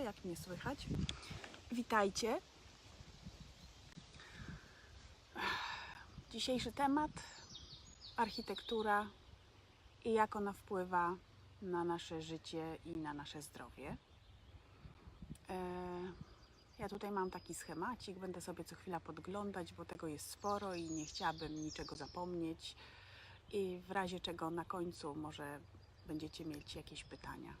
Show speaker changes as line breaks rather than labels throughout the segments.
jak mnie słychać. Witajcie. Dzisiejszy temat architektura i jak ona wpływa na nasze życie i na nasze zdrowie. E, Ja tutaj mam taki schemacik, będę sobie co chwila podglądać, bo tego jest sporo i nie chciałabym niczego zapomnieć. I w razie czego na końcu może będziecie mieć jakieś pytania.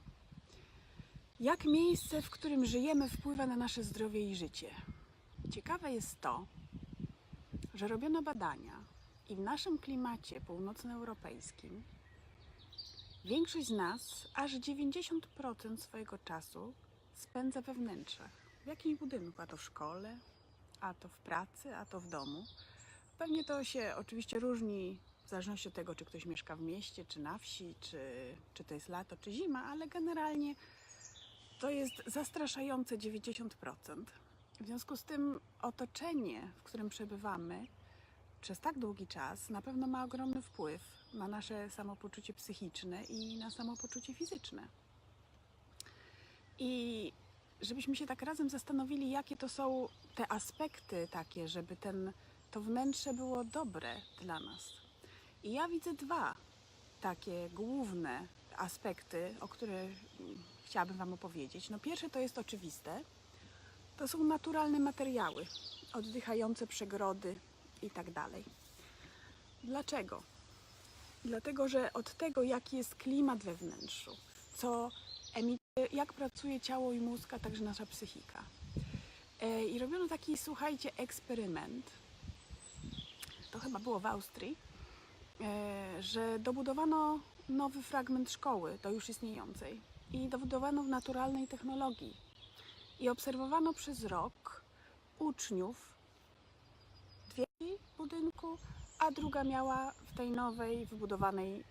Jak miejsce, w którym żyjemy, wpływa na nasze zdrowie i życie? Ciekawe jest to, że robiono badania i w naszym klimacie północnoeuropejskim większość z nas aż 90% swojego czasu spędza we wnętrzach. W jakimś budynku, a to w szkole, a to w pracy, a to w domu. Pewnie to się oczywiście różni w zależności od tego, czy ktoś mieszka w mieście, czy na wsi, czy, czy to jest lato, czy zima, ale generalnie to jest zastraszające 90%. W związku z tym otoczenie, w którym przebywamy przez tak długi czas, na pewno ma ogromny wpływ na nasze samopoczucie psychiczne i na samopoczucie fizyczne. I żebyśmy się tak razem zastanowili, jakie to są te aspekty takie, żeby ten, to wnętrze było dobre dla nas. I ja widzę dwa takie główne aspekty, o mm, chciałabym Wam opowiedzieć. No pierwsze to jest oczywiste. To są naturalne materiały, oddychające przegrody i tak dalej. Dlaczego? Dlatego, że od tego, jaki jest klimat we wnętrzu, co emituje, jak pracuje ciało i mózg, a także nasza psychika. E, I robiono taki, słuchajcie, eksperyment. To chyba było w Austrii, e, że dobudowano nowy fragment szkoły do już istniejącej i dobudowano w naturalnej technologii. I obserwowano przez rok uczniów dwie budynku, a druga miała w tej nowej, wybudowanej e,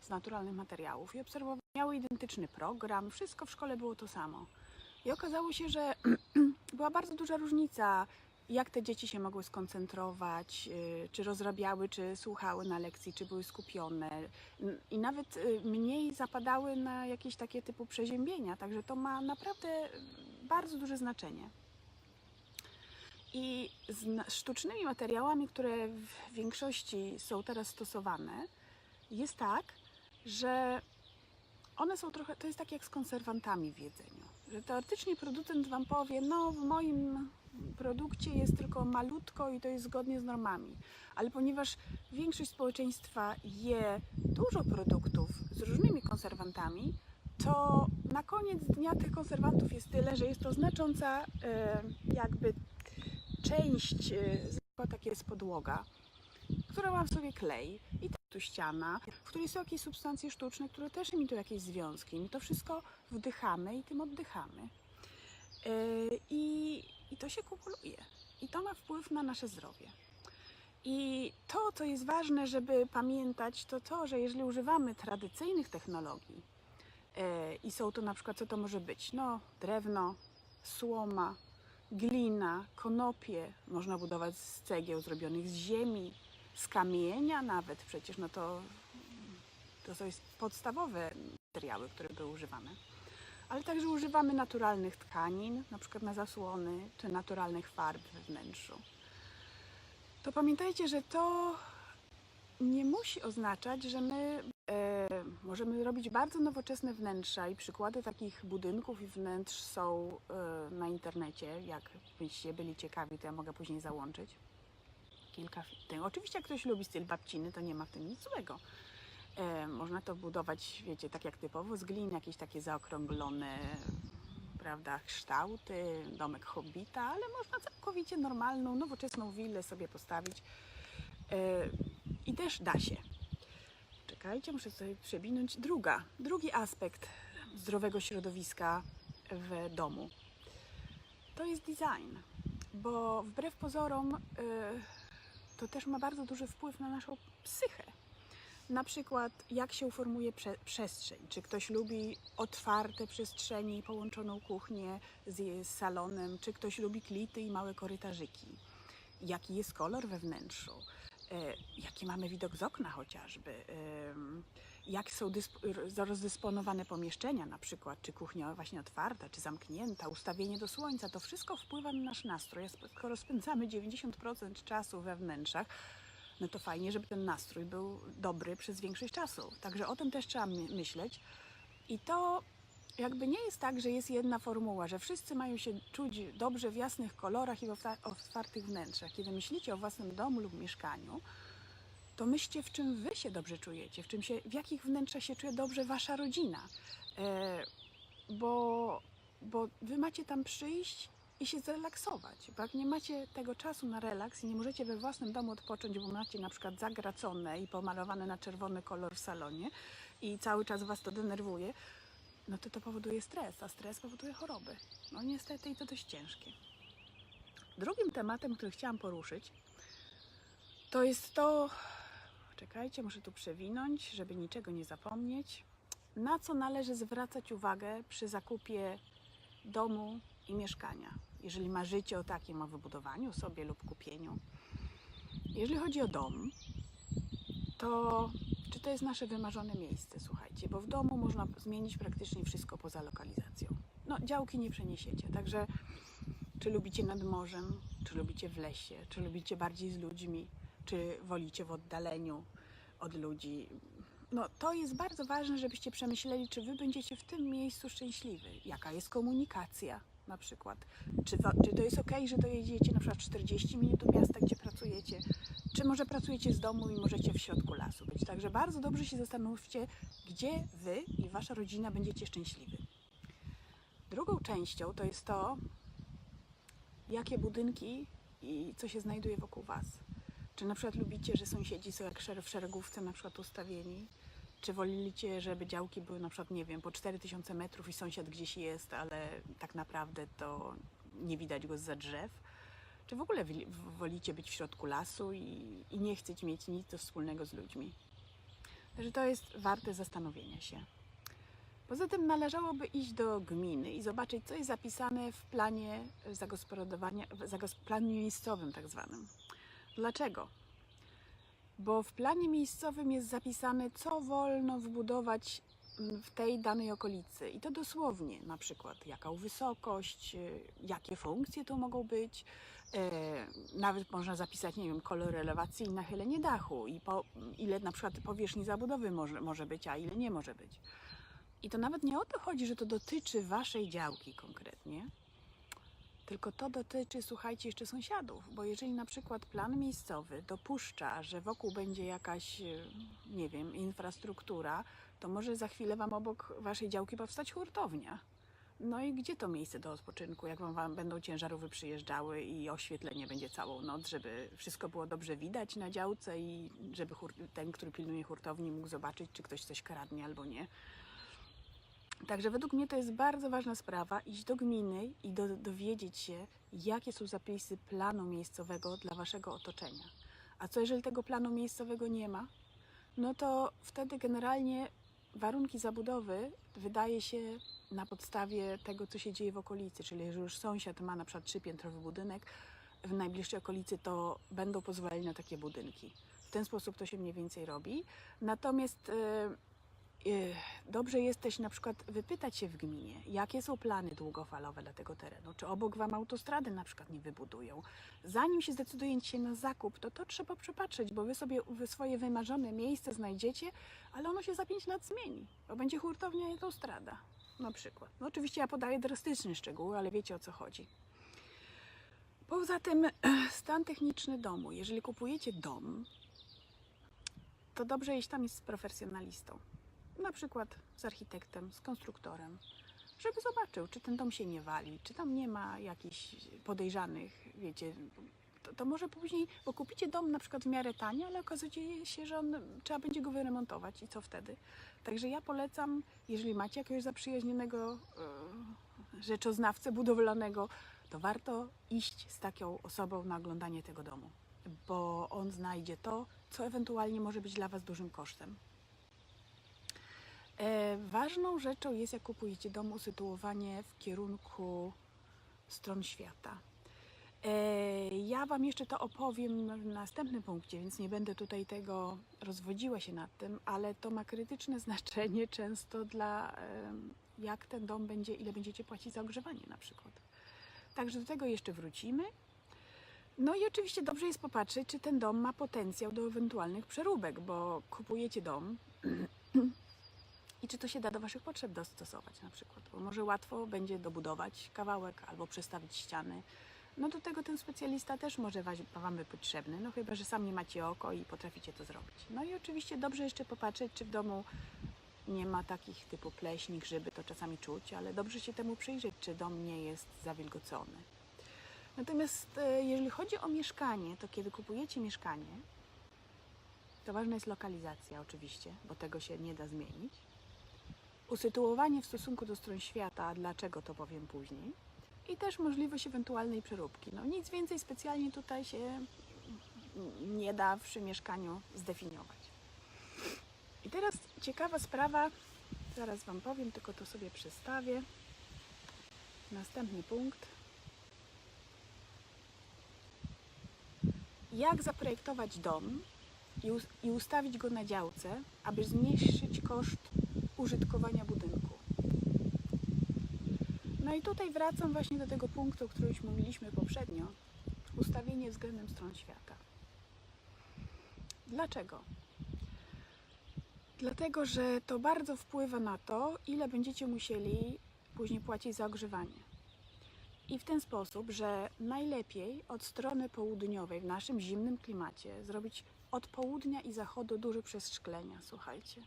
z naturalnych materiałów. I obserwowano, miały identyczny program, wszystko w szkole było to samo. I okazało się, że była bardzo duża różnica, jak te dzieci się mogły skoncentrować, y, czy rozrabiały, czy słuchały na lekcji, czy były skupione. I nawet y, mniej zapadały na jakieś takie typu przeziębienia. Także to ma naprawdę bardzo duże znaczenie. I z sztucznymi materiałami, które w większości są teraz stosowane, jest tak, że one są trochę, to jest tak jak z konserwantami w jedzeniu. Że teoretycznie producent Wam powie, no w moim produkcie jest tylko malutko i to jest zgodnie z normami. Ale ponieważ większość społeczeństwa je dużo produktów z różnymi konserwantami, to na koniec dnia tych konserwantów jest tyle, że jest to znacząca e, jakby część, e, takie jest podłoga, która ma w sobie klej i tu ściana, w której są jakieś substancje sztuczne, które też emitują jakieś związki. My to wszystko wdychamy i tym oddychamy. E, I, I to się kumuluje. I to ma wpływ na nasze zdrowie. I to, co jest ważne, żeby pamiętać, to to, że jeżeli używamy tradycyjnych technologii, e, i są to na przykład, co to może być? No, drewno, słoma, glina, konopie, można budować z cegieł zrobionych z ziemi, z kamienia nawet, przecież no to, to są podstawowe materiały, które były używane. Ale także używamy naturalnych tkanin, na przykład na zasłony, czy naturalnych farb we wnętrzu. To pamiętajcie, że to nie musi oznaczać, że my e, możemy robić bardzo nowoczesne wnętrza i przykłady takich budynków i wnętrz są e, na internecie. Jak byście byli ciekawi, to ja mogę później załączyć kilka. Oczywiście jak ktoś lubi styl babciny, to nie ma w tym nic złego. E, można to budować, wiecie, tak jak typowo z glin, jakieś takie zaokrąglone, prawda, kształty, domek hobbita, ale można całkowicie normalną, nowoczesną willę sobie postawić. E, I też da się. Czekajcie, muszę sobie przewinąć. Druga, drugi aspekt zdrowego środowiska w domu to jest design, bo wbrew pozorom y, to też ma bardzo duży wpływ na naszą psychę. Na przykład, jak się uformuje prze, przestrzeń. Czy ktoś lubi otwarte przestrzenie i połączoną kuchnię z, z salonem, czy ktoś lubi klity i małe korytarzyki. Jaki jest kolor we wnętrzu, e, jaki mamy widok z okna chociażby. em, jak są rozdysponowane pomieszczenia, na przykład, czy kuchnia właśnie otwarta, czy zamknięta, ustawienie do słońca, to wszystko wpływa na nasz nastrój. Skoro spędzamy 90% czasu we wnętrzach, no to fajnie, żeby ten nastrój był dobry przez większość czasu. Także o tym też trzeba my- myśleć. I to jakby nie jest tak, że jest jedna formuła, że wszyscy mają się czuć dobrze w jasnych kolorach i w otwa- otwartych wnętrzach. Kiedy myślicie o własnym domu lub mieszkaniu, to myślcie, w czym wy się dobrze czujecie, w, czym się, w jakich wnętrzach się czuje dobrze wasza rodzina. E, bo, bo wy macie tam przyjść i się zrelaksować. Bo jak nie macie tego czasu na relaks i nie możecie we własnym domu odpocząć, bo macie na przykład zagracone i pomalowane na czerwony kolor w salonie i cały czas was to denerwuje, no to to powoduje stres, a stres powoduje choroby. No niestety i to dość ciężkie. Drugim tematem, który chciałam poruszyć, to jest to, czekajcie, muszę tu przewinąć, żeby niczego nie zapomnieć, na co należy zwracać uwagę przy zakupie domu i mieszkania, jeżeli marzycie o takim o wybudowaniu sobie lub kupieniu. Jeżeli chodzi o dom, to czy to jest nasze wymarzone miejsce, słuchajcie, bo w domu można zmienić praktycznie wszystko poza lokalizacją. No, działki nie przeniesiecie, także czy lubicie nad morzem, czy lubicie w lesie, czy lubicie bardziej z ludźmi, czy wolicie w oddaleniu od ludzi. No, to jest bardzo ważne, żebyście przemyśleli, czy wy będziecie w tym miejscu szczęśliwi, jaka jest komunikacja na przykład, czy, wa- czy to jest ok, że dojedziecie na przykład 40 minut do miasta, gdzie pracujecie, czy może pracujecie z domu i możecie w środku lasu być. Także bardzo dobrze się zastanówcie, gdzie wy i wasza rodzina będziecie szczęśliwi. Drugą częścią to jest to, jakie budynki i co się znajduje wokół Was. Czy na przykład lubicie, że sąsiedzi są jak w szeregówce na przykład ustawieni? Czy wolicie, żeby działki były na przykład, nie wiem, po 4000 metrów i sąsiad gdzieś jest, ale tak naprawdę to nie widać go za drzew? Czy w ogóle wolicie być w środku lasu i, i nie chcecie mieć nic do wspólnego z ludźmi? Także to jest warte zastanowienia się. Poza tym należałoby iść do gminy i zobaczyć, co jest zapisane w planie zagospodarowania, w zagos- planie miejscowym tak zwanym. Dlaczego? Bo w planie miejscowym jest zapisane, co wolno wbudować mm, w tej danej okolicy. I to dosłownie, na przykład jaką wysokość, y, jakie funkcje to mogą być. E, nawet można zapisać, nie wiem, kolor elewacji i nachylenie dachu i po, ile na przykład powierzchni zabudowy może, może być, a ile nie może być. I to nawet nie o to chodzi, że to dotyczy waszej działki konkretnie, tylko to dotyczy, słuchajcie, jeszcze sąsiadów, bo jeżeli na przykład plan miejscowy dopuszcza, że wokół będzie jakaś, e, nie wiem, infrastruktura, to może za chwilę wam obok waszej działki powstać hurtownia. No i gdzie to miejsce do odpoczynku, jak wam, wam będą ciężarówki przyjeżdżały i oświetlenie będzie całą noc, żeby wszystko było dobrze widać na działce i żeby ten, który pilnuje hurtowni mógł zobaczyć, czy ktoś coś kradnie albo nie. Także według mnie to jest bardzo ważna sprawa, iść do gminy i do, dowiedzieć się, jakie są zapisy planu miejscowego dla waszego otoczenia. A co jeżeli tego planu miejscowego nie ma? No to wtedy generalnie warunki zabudowy wydaje się na podstawie tego, co się dzieje w okolicy. Czyli jeżeli już sąsiad ma na przykład trzypiętrowy budynek w najbliższej okolicy, to będą pozwoleni na takie budynki. W ten sposób to się mniej więcej robi. Natomiast Yy, Dobrze jest też na przykład wypytać się w gminie, jakie są plany długofalowe dla tego terenu, czy obok Wam autostrady na przykład nie wybudują. Zanim się zdecydujecie na zakup, to to trzeba przepatrzeć, bo Wy sobie wy swoje wymarzone miejsce znajdziecie, ale ono się za 5 lat zmieni, bo będzie hurtownia i autostrada na przykład. No oczywiście ja podaję drastyczne szczegóły, ale wiecie o co chodzi. Poza tym stan techniczny domu. Jeżeli kupujecie dom, to dobrze jeśli tam jest z profesjonalistą na przykład z architektem, z konstruktorem, żeby zobaczył, czy ten dom się nie wali, czy tam nie ma jakichś podejrzanych, wiecie, to, to może później, bo kupicie dom na przykład w miarę tanie, ale okazuje się, że on, trzeba będzie go wyremontować i co wtedy? Także ja polecam, jeżeli macie jakiegoś zaprzyjaźnionego e, rzeczoznawcę budowlanego, to warto iść z taką osobą na oglądanie tego domu, bo on znajdzie to, co ewentualnie może być dla Was dużym kosztem. E, ważną rzeczą jest, jak kupujecie dom, usytuowanie w kierunku stron świata. E, Ja Wam jeszcze to opowiem w następnym punkcie, więc nie będę tutaj tego rozwodziła się nad tym, ale to ma krytyczne znaczenie często dla jak ten dom będzie, ile będziecie płacić za ogrzewanie na przykład. Także do tego jeszcze wrócimy. No i oczywiście dobrze jest popatrzeć, czy ten dom ma potencjał do ewentualnych przeróbek, bo kupujecie dom i czy to się da do Waszych potrzeb dostosować na przykład, bo może łatwo będzie dobudować kawałek albo przestawić ściany. No do tego ten specjalista też może Wam być potrzebny, no chyba, że sam nie macie oko i potraficie to zrobić. No i oczywiście dobrze jeszcze popatrzeć, czy w domu nie ma takich typu pleśni, grzyby, to czasami czuć, ale dobrze się temu przyjrzeć, czy dom nie jest zawilgocony. Natomiast e, jeżeli chodzi o mieszkanie, to kiedy kupujecie mieszkanie, to ważna jest lokalizacja oczywiście, bo tego się nie da zmienić. Usytuowanie w stosunku do stron świata, dlaczego to powiem później. I też możliwość ewentualnej przeróbki. No nic więcej specjalnie tutaj się nie da przy mieszkaniu zdefiniować. I teraz ciekawa sprawa, zaraz Wam powiem, tylko to sobie przestawię. Następny punkt. Jak zaprojektować dom i ustawić go na działce, aby zmniejszyć koszt użytkowania budynku? No i tutaj wracam właśnie do tego punktu, o którym już mówiliśmy poprzednio. Ustawienie względem stron świata. Dlaczego? Dlatego, że to bardzo wpływa na to, ile będziecie musieli później płacić za ogrzewanie. I w ten sposób, że najlepiej od strony południowej w naszym zimnym klimacie zrobić od południa i zachodu duże przeszklenia, słuchajcie.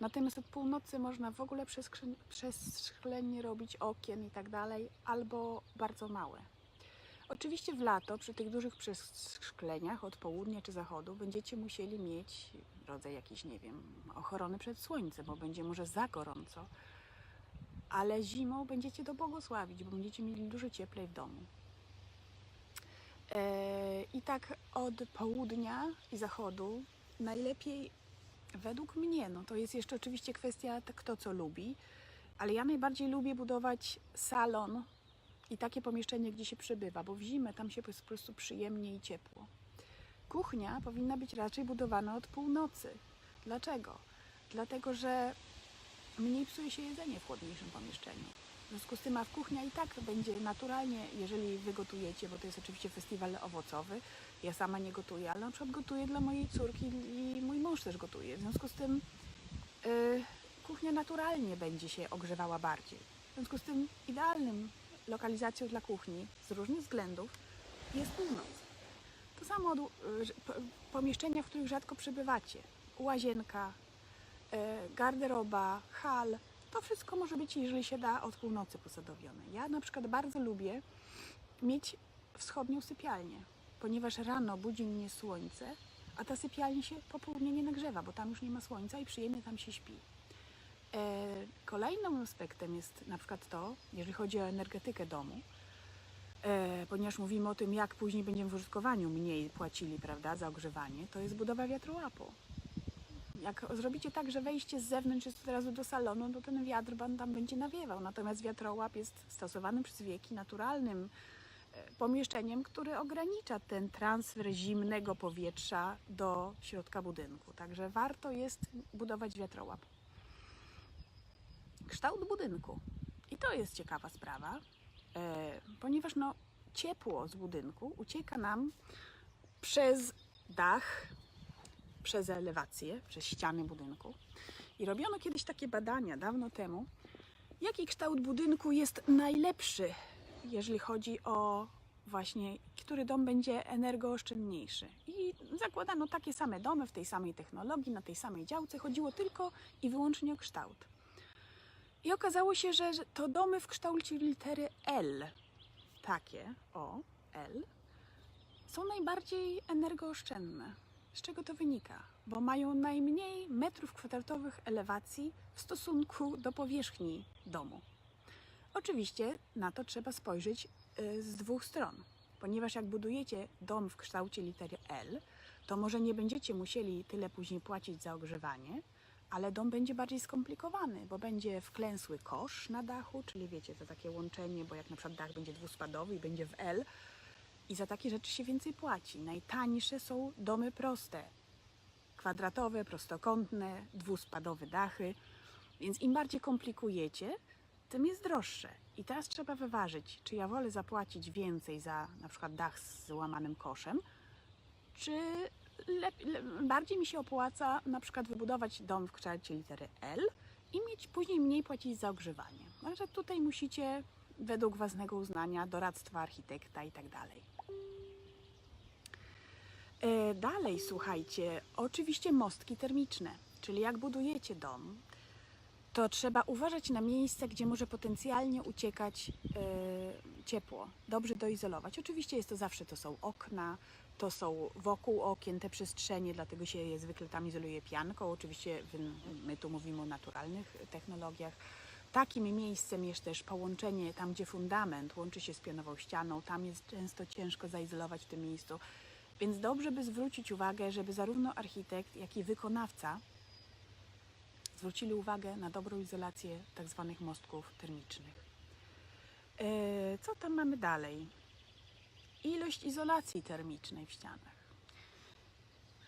Natomiast od północy można w ogóle przeskrzy- przeszklenie robić okien i tak dalej, albo bardzo małe. Oczywiście w lato przy tych dużych przeszkleniach od południa czy zachodu będziecie musieli mieć rodzaj jakiejś, nie wiem, ochrony przed słońcem, bo będzie może za gorąco. Ale zimą będziecie to błogosławić, bo będziecie mieli dużo cieplej w domu. E, I tak od południa i zachodu najlepiej według mnie, no to jest jeszcze oczywiście kwestia kto co lubi, ale ja najbardziej lubię budować salon i takie pomieszczenie, gdzie się przebywa, bo w zimę tam się jest po prostu przyjemnie i ciepło. Kuchnia powinna być raczej budowana od północy. Dlaczego? Dlatego, że mniej psuje się jedzenie w chłodniejszym pomieszczeniu. W związku z tym, a w kuchnia i tak będzie naturalnie, jeżeli wy gotujecie, bo to jest oczywiście festiwal owocowy. Ja sama nie gotuję, ale na przykład gotuję dla mojej córki i mój mąż też gotuje. W związku z tym y, kuchnia naturalnie będzie się ogrzewała bardziej. W związku z tym idealnym lokalizacją dla kuchni z różnych względów jest północ. To samo od, y, po- pomieszczenia, w których rzadko przebywacie. Łazienka, y, garderoba, hal. To wszystko może być, jeżeli się da, od północy posadowione. Ja na przykład bardzo lubię mieć wschodnią sypialnię, ponieważ rano budzi mnie słońce, a ta sypialnia się po południu nie nagrzewa, bo tam już nie ma słońca i przyjemnie tam się śpi. E, Kolejnym aspektem jest na przykład to, jeżeli chodzi o energetykę domu, e, ponieważ mówimy o tym, jak później będziemy w użytkowaniu mniej płacili prawda, za ogrzewanie, to jest budowa wiatrołapu. Jak zrobicie tak, że wejście z zewnątrz jest od razu do salonu, to ten wiatr tam będzie nawiewał. Natomiast wiatrołap jest stosowanym przez wieki naturalnym e, pomieszczeniem, które ogranicza ten transfer zimnego powietrza do środka budynku. Także warto jest budować wiatrołap. Kształt budynku. I to jest ciekawa sprawa, e, ponieważ no, ciepło z budynku ucieka nam przez dach, przez elewację, przez ściany budynku. I robiono kiedyś takie badania dawno temu, jaki kształt budynku jest najlepszy, jeżeli chodzi o właśnie, który dom będzie energooszczędniejszy. I zakładano takie same domy w tej samej technologii, na tej samej działce. Chodziło tylko i wyłącznie o kształt. I okazało się, że to domy w kształcie litery L, takie, o, L, są najbardziej energooszczędne. Z czego to wynika? Bo mają najmniej metrów kwadratowych elewacji w stosunku do powierzchni domu. Oczywiście na to trzeba spojrzeć y, z dwóch stron, ponieważ jak budujecie dom w kształcie litery L, to może nie będziecie musieli tyle później płacić za ogrzewanie, ale dom będzie bardziej skomplikowany, bo będzie wklęsły kosz na dachu, czyli wiecie, to takie łączenie, bo jak na przykład dach będzie dwuspadowy i będzie w L, I za takie rzeczy się więcej płaci. Najtańsze są domy proste. Kwadratowe, prostokątne, dwuspadowe dachy. Więc im bardziej komplikujecie, tym jest droższe. I teraz trzeba wyważyć, czy ja wolę zapłacić więcej za na przykład dach z łamanym koszem, czy bardziej mi się opłaca na przykład wybudować dom w kształcie litery L i mieć później mniej płacić za ogrzewanie. Także tutaj musicie według własnego uznania, doradztwa architekta i tak dalej. E, Dalej, słuchajcie, oczywiście mostki termiczne, czyli jak budujecie dom, to trzeba uważać na miejsca, gdzie może potencjalnie uciekać e, ciepło. Dobrze doizolować. Oczywiście jest to zawsze, to są okna, to są wokół okien te przestrzenie, dlatego się je zwykle tam izoluje pianką. Oczywiście my tu mówimy o naturalnych technologiach. Takim miejscem jest też połączenie tam, gdzie fundament łączy się z pionową ścianą. Tam jest często ciężko zaizolować w tym miejscu. Więc dobrze by zwrócić uwagę, żeby zarówno architekt, jak i wykonawca zwrócili uwagę na dobrą izolację tak zwanych mostków termicznych. E, Co tam mamy dalej? Ilość izolacji termicznej w ścianach.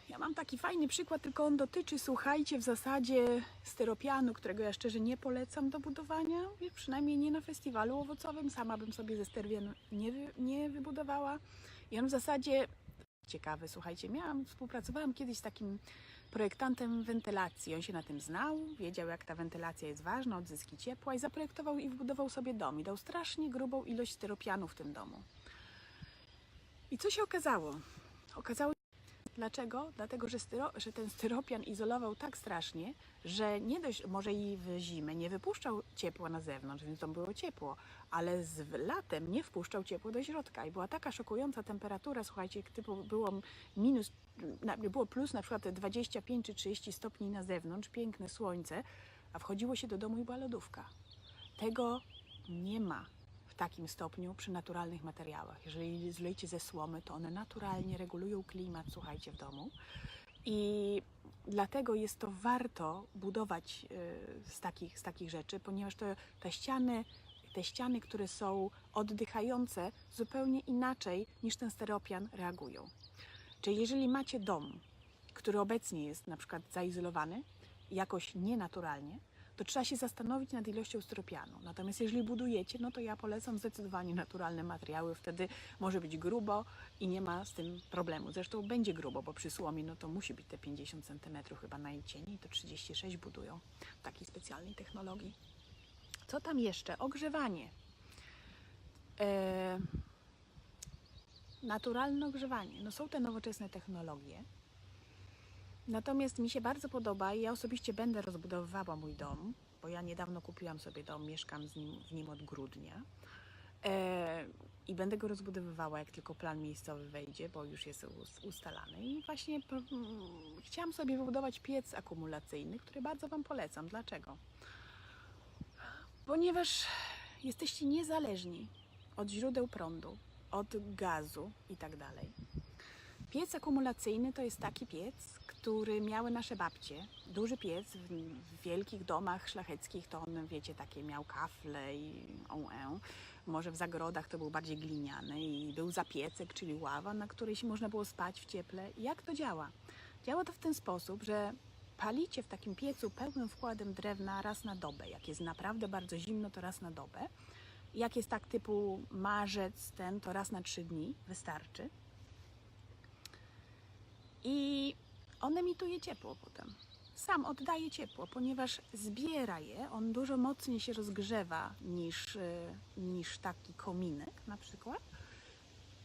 Ja mam taki fajny przykład, tylko on dotyczy, słuchajcie, w zasadzie styropianu, którego ja szczerze nie polecam do budowania, przynajmniej nie na festiwalu owocowym. Sama bym sobie ze styropianu nie, wy, nie wybudowała. I on w zasadzie ciekawy, słuchajcie, miałam, współpracowałam kiedyś z takim projektantem wentylacji. On się na tym znał, wiedział jak ta wentylacja jest ważna, odzyski ciepła i zaprojektował i wbudował sobie dom. I dał strasznie grubą ilość styropianu w tym domu. I co się okazało? Okazało dlaczego? Dlatego, że, styro, że ten styropian izolował tak strasznie, że nie dość, może i w zimę nie wypuszczał ciepła na zewnątrz, więc tam było ciepło, ale z latem nie wpuszczał ciepło do środka i była taka szokująca temperatura, słuchajcie, typu było minus, było plus na przykład 25 czy 30 stopni na zewnątrz, piękne słońce, a wchodziło się do domu i była lodówka. Tego nie ma takim stopniu przy naturalnych materiałach. Jeżeli zlejecie ze słomy, to one naturalnie regulują klimat, słuchajcie, w domu. I dlatego jest to warto budować y, z takich, z takich rzeczy, ponieważ to, te ściany, te ściany, które są oddychające, zupełnie inaczej niż ten steropian reagują. Czyli jeżeli macie dom, który obecnie jest na przykład zaizolowany, jakoś nienaturalnie, to trzeba się zastanowić nad ilością styropianu. Natomiast jeżeli budujecie, no to ja polecam zdecydowanie naturalne materiały, wtedy może być grubo i nie ma z tym problemu. Zresztą będzie grubo, bo przy słomie no to musi być te 50 cm chyba najcieniej, to 36 budują w takiej specjalnej technologii. Co tam jeszcze? Ogrzewanie. E, naturalne ogrzewanie. No są te nowoczesne technologie. Natomiast mi się bardzo podoba i ja osobiście będę rozbudowywała mój dom, bo ja niedawno kupiłam sobie dom, mieszkam z nim, w nim od grudnia. E, I będę go rozbudowywała, jak tylko plan miejscowy wejdzie, bo już jest us- ustalany. I właśnie chciałam sobie wybudować piec akumulacyjny, który bardzo Wam polecam. Dlaczego? Ponieważ jesteście niezależni od źródeł prądu, od gazu i tak dalej. Piec akumulacyjny to jest taki piec, który miały nasze babcie. Duży piec w, w wielkich domach szlacheckich to on, wiecie, takie miał kafle i on Może w zagrodach to był bardziej gliniany i był zapiecek, czyli ława, na której się można było spać w cieple. Jak to działa? Działa to w ten sposób, że palicie w takim piecu pełnym wkładem drewna raz na dobę. Jak jest naprawdę bardzo zimno, to raz na dobę. Jak jest tak typu marzec, ten, to raz na trzy dni wystarczy i on emituje ciepło potem. Sam oddaje ciepło, ponieważ zbiera je, on dużo mocniej się rozgrzewa niż, y, niż taki kominek na przykład.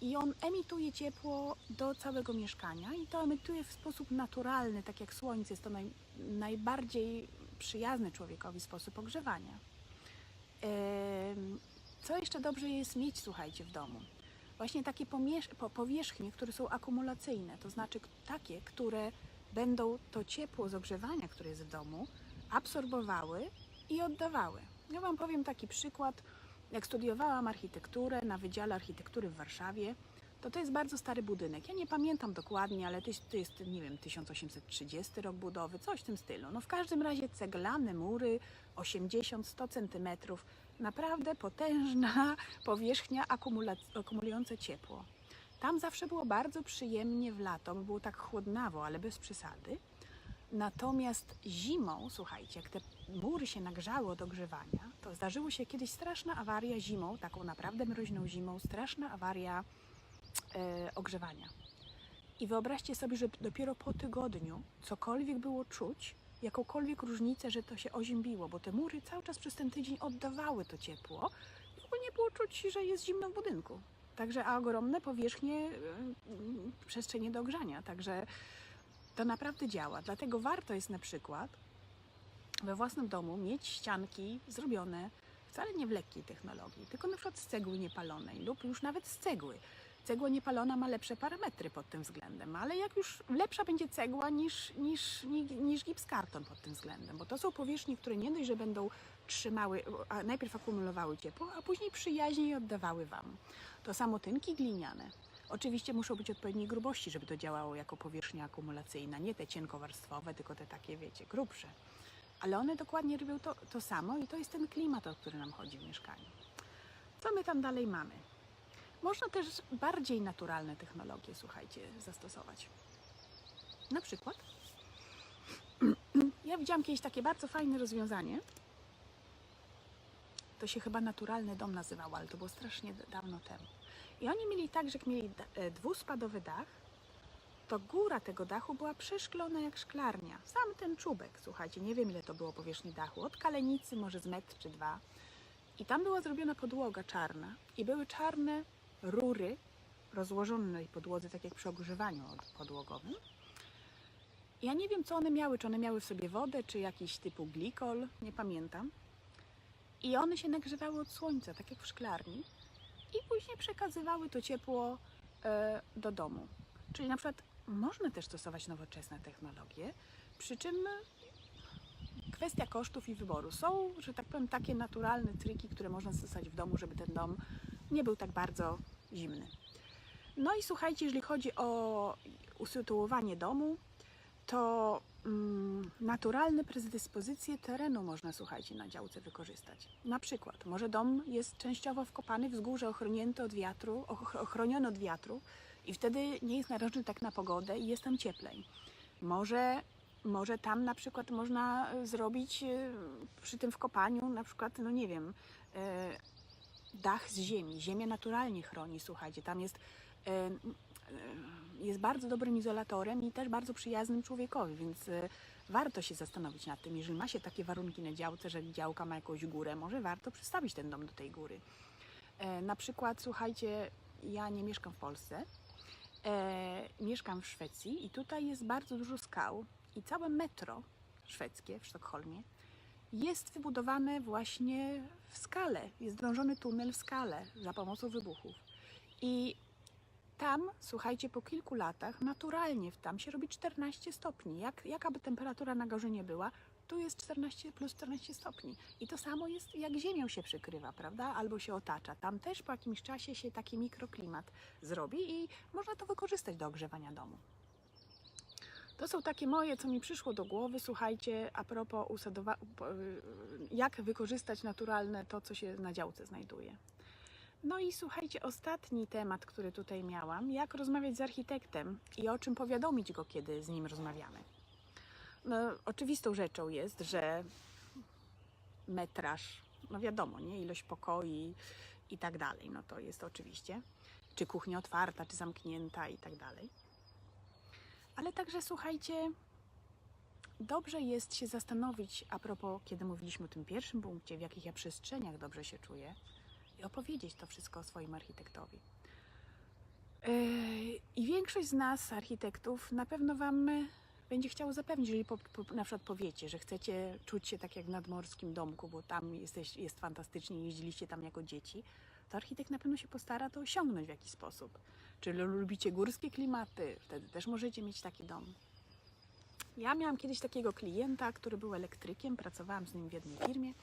I on emituje ciepło do całego mieszkania i to emituje w sposób naturalny, tak jak słońce. Jest to naj, najbardziej przyjazny człowiekowi sposób ogrzewania. Co jeszcze dobrze jest mieć, słuchajcie, w domu? Właśnie takie powierzchnie, które są akumulacyjne, to znaczy takie, które będą to ciepło z ogrzewania, które jest w domu, absorbowały i oddawały. Ja Wam powiem taki przykład. Jak studiowałam architekturę na Wydziale Architektury w Warszawie, to to jest bardzo stary budynek. Ja nie pamiętam dokładnie, ale to jest nie wiem, 1830 rok budowy, coś w tym stylu. No w każdym razie ceglane mury, 80-100 centymetrów, naprawdę potężna powierzchnia akumulująca ciepło. Tam zawsze było bardzo przyjemnie w lato, bo było tak chłodnawo, ale bez przesady. Natomiast zimą, słuchajcie, jak te mury się nagrzały od ogrzewania, to zdarzyło się kiedyś straszna awaria zimą, taką naprawdę mroźną zimą, straszna awaria e, ogrzewania. I wyobraźcie sobie, że dopiero po tygodniu cokolwiek było czuć, jakąkolwiek różnicę, że to się oziębiło, bo te mury cały czas przez ten tydzień oddawały to ciepło i w ogóle nie było czuć, że jest zimno w budynku. Także a ogromne powierzchnie, y, przestrzenie do ogrzania. Także to naprawdę działa. Dlatego warto jest na przykład we własnym domu mieć ścianki zrobione wcale nie w lekkiej technologii, tylko na przykład z cegły niepalonej lub już nawet z cegły. Cegła niepalona ma lepsze parametry pod tym względem, ale jak już lepsza będzie cegła niż, niż, niż, niż gipskarton pod tym względem, bo to są powierzchnie, które nie dość, że będą trzymały, a najpierw akumulowały ciepło, a później przyjaźnie oddawały Wam. To samo tynki gliniane. Oczywiście muszą być odpowiedniej grubości, żeby to działało jako powierzchnia akumulacyjna, nie te cienkowarstwowe, tylko te takie, wiecie, grubsze. Ale one dokładnie robią to, to samo i to jest ten klimat, o który nam chodzi w mieszkaniu. Co my tam dalej mamy? Można też bardziej naturalne technologie, słuchajcie, zastosować. Na przykład, ja widziałam kiedyś takie bardzo fajne rozwiązanie. To się chyba naturalny dom nazywało, ale to było strasznie dawno temu. I oni mieli tak, że jak mieli e, dwuspadowy dach, to góra tego dachu była przeszklona jak szklarnia. Sam ten czubek, słuchajcie, nie wiem ile to było powierzchni dachu, od kalenicy może z metr czy dwa. I tam była zrobiona podłoga czarna i były czarne rury rozłożone na tej podłodze, tak jak przy ogrzewaniu od- podłogowym. Ja nie wiem, co one miały, czy one miały w sobie wodę, czy jakiś typu glikol, nie pamiętam. I one się nagrzewały od słońca, tak jak w szklarni, i później przekazywały to ciepło e, do domu. Czyli na przykład można też stosować nowoczesne technologie, przy czym kwestia kosztów i wyboru. Są, że tak powiem, takie naturalne triki, które można stosować w domu, żeby ten dom nie był tak bardzo zimny. No i słuchajcie, jeżeli chodzi o usytuowanie domu, to mm, naturalne predyspozycje terenu można, słuchajcie, na działce wykorzystać. Na przykład, może dom jest częściowo wkopany, wzgórze ochronięte od wiatru, och- ochronione od wiatru i wtedy nie jest narażony tak na pogodę i jest tam cieplej. Może, może tam na przykład można e, zrobić e, przy tym wkopaniu na przykład, no nie wiem, e, dach z ziemi. Ziemia naturalnie chroni, słuchajcie, tam jest, e, e, jest bardzo dobrym izolatorem i też bardzo przyjaznym człowiekowi, więc e, warto się zastanowić nad tym, jeżeli ma się takie warunki na działce, że działka ma jakąś górę, może warto przystawić ten dom do tej góry. Na przykład, słuchajcie, ja nie mieszkam w Polsce, mieszkam w Szwecji i tutaj jest bardzo dużo skał i całe metro szwedzkie w Sztokholmie jest wybudowane właśnie w skale. Jest drążony tunel w skale za pomocą wybuchów. I tam, słuchajcie, po kilku latach naturalnie tam się robi 14 stopni. Jak, jaka by temperatura na górze nie była, tu jest 14 plus 14 stopni. I to samo jest jak ziemią się przykrywa, prawda? Albo się otacza. Tam też po jakimś czasie się taki mikroklimat zrobi i można to wykorzystać do ogrzewania domu. To są takie moje, co mi przyszło do głowy, słuchajcie, a propos usadowa- y, jak wykorzystać naturalne to, co się na działce znajduje. No i słuchajcie, ostatni temat, który tutaj miałam, jak rozmawiać z architektem i o czym powiadomić go, kiedy z nim rozmawiamy. No, oczywistą rzeczą jest, że metraż, no wiadomo, nie, ilość pokoi i tak dalej, no to jest oczywiście, czy kuchnia otwarta, czy zamknięta i tak dalej. Ale także słuchajcie, dobrze jest się zastanowić a propos, kiedy mówiliśmy o tym pierwszym punkcie, w jakich ja przestrzeniach dobrze się czuję i opowiedzieć to wszystko swoim architektowi. Yy, I większość z nas, architektów, na pewno Wam będzie chciało zapewnić, jeżeli po, po, na przykład powiecie, że chcecie czuć się tak jak w nadmorskim domku, bo tam jesteś, jest fantastycznie, jeździliście tam jako dzieci, to architekt na pewno się postara to osiągnąć w jakiś sposób. Czy lubicie górskie klimaty, wtedy też możecie mieć taki dom. Ja miałam kiedyś takiego klienta, który był elektrykiem, pracowałam z nim w jednej firmie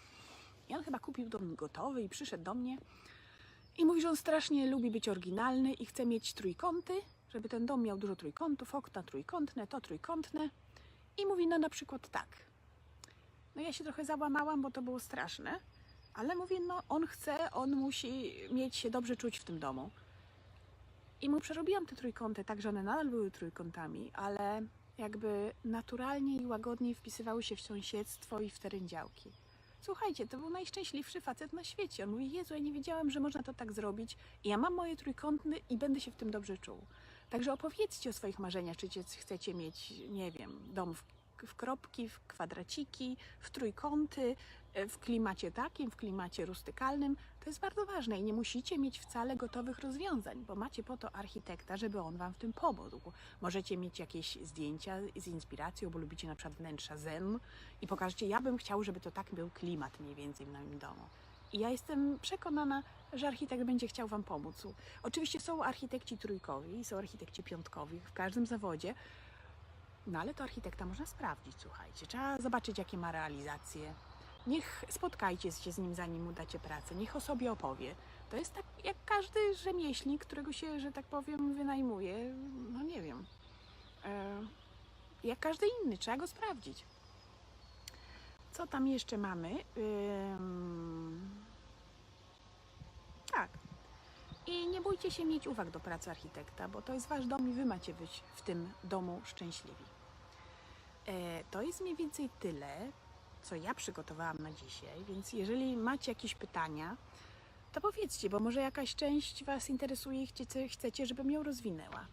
i on chyba kupił dom gotowy i przyszedł do mnie i mówi, że on strasznie lubi być oryginalny i chce mieć trójkąty, żeby ten dom miał dużo trójkątów, okna trójkątne, to trójkątne. I mówi, no na przykład tak. No ja się trochę załamałam, bo to było straszne, ale mówię, no on chce, on musi mieć się dobrze czuć w tym domu. I mu przerobiłam te trójkąty tak, że one nadal były trójkątami, ale jakby naturalnie i łagodniej wpisywały się w sąsiedztwo i w teren działki. Słuchajcie, to był najszczęśliwszy facet na świecie. On mówi, Jezu, ja nie wiedziałem, że można to tak zrobić. Ja mam moje trójkąty i będę się w tym dobrze czuł. Także opowiedzcie o swoich marzeniach, czy chcecie mieć, nie wiem, dom w, w kropki, w kwadraciki, w trójkąty, e, w klimacie takim, w klimacie rustykalnym. To jest bardzo ważne i nie musicie mieć wcale gotowych rozwiązań, bo macie po to architekta, żeby on wam w tym pomógł. Możecie mieć jakieś zdjęcia z inspiracją, bo lubicie na przykład wnętrza zen i pokażecie, ja bym chciał, żeby to tak był klimat mniej więcej w moim domu. I ja jestem przekonana, że architekt będzie chciał Wam pomóc. Oczywiście są architekci trójkowi, są architekci piątkowi w każdym zawodzie, no ale to architekta można sprawdzić, słuchajcie. Trzeba zobaczyć, jakie ma realizacje. Niech spotkajcie się z nim, zanim mu dacie pracę. Niech o sobie opowie. To jest tak jak każdy rzemieślnik, którego się, że tak powiem, wynajmuje. No nie wiem. E, jak każdy inny, trzeba go sprawdzić. Co tam jeszcze mamy? Tak. I nie bójcie się mieć uwag do pracy architekta, bo to jest wasz dom i wy macie być w tym domu szczęśliwi. E, to jest mniej więcej tyle, co ja przygotowałam na dzisiaj, więc jeżeli macie jakieś pytania, to powiedzcie, bo może jakaś część Was interesuje i chcecie, chcecie żebym ją rozwinęła.